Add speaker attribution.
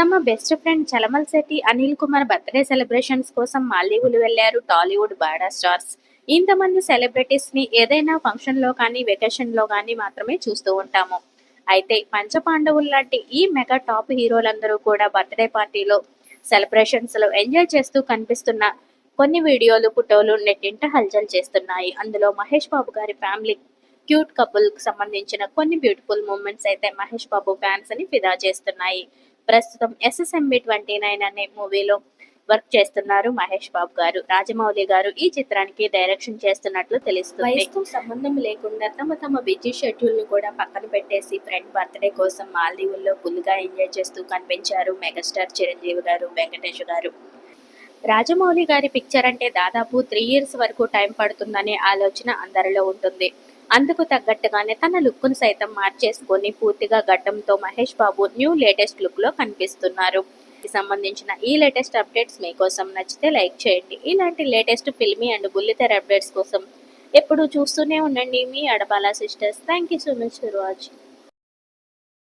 Speaker 1: తమ best friend Chalamal Setty Anil Kumar birthday celebrations కోసం మాల్దీవులు వెళ్ళారు టాలీవుడ్ బాడా స్టార్స్. ఇంతమంది సెలబ్రిటీస్ని ఏదైనా ఫంక్షన్లో కానీ వెకేషన్లో కానీ మాత్రమే చూస్తూ ఉంటాము. అయితే పంచపాండవులు లాంటి ఈ మెగా టాప్ హీరోలందరూ కూడా బర్త్డే పార్టీలో సెలబ్రేషన్స్లో ఎంజాయ్ చేస్తూ కనిపిస్తున్న కొన్ని వీడియోలు ఫోటోలు నెట్టింట హల్చల్ చేస్తున్నాయి. అందులో మహేష్ బాబు గారి ఫ్యామిలీ క్యూట్ కపుల్కి సంబంధించిన కొన్ని బ్యూటిఫుల్ మూమెంట్స్ అయితే మహేష్ బాబు ఫ్యాన్స్ని ఫిదా చేస్తున్నాయి. ప్రస్తుతం ఎస్ఎస్ఎంబి ట్వంటీ నైన్ అనే మూవీలో వర్క్ చేస్తున్నారు మహేష్ బాబు గారు. రాజమౌళి గారు ఈ చిత్రానికి డైరెక్షన్ చేస్తున్నట్లు తెలుస్తుంది. సంబంధం లేకుండా తమ తమ బిజీ షెడ్యూల్ను కూడా పక్కన పెట్టేసి ఫ్రెండ్ బర్త్డే కోసం మాల్దీవుల్లో ఫుల్గా ఎంజాయ్ చేస్తూ కనిపించారు మెగాస్టార్ చిరంజీవి గారు వెంకటేష్ గారు. రాజమౌళి గారి పిక్చర్ అంటే దాదాపు త్రీ ఇయర్స్ వరకు టైం పడుతుందనే ఆలోచన అందరిలో ఉంటుంది. అందుకు తగ్గట్టుగానే తన లుక్ను సైతం మార్చేసుకొని పూర్తిగా గడ్డంతో మహేష్ బాబు న్యూ లేటెస్ట్ లుక్లో కనిపిస్తున్నారు సంబంధించిన ఈ లేటెస్ట్ అప్డేట్స్ మీకోసం నచ్చితే లైక్ చేయండి. ఇలాంటి లేటెస్ట్ ఫిల్మీ అండ్ బుల్లితెర అప్డేట్స్ కోసం ఎప్పుడు చూస్తూనే ఉండండి మీ Adapala sisters. Thank you so much for watching.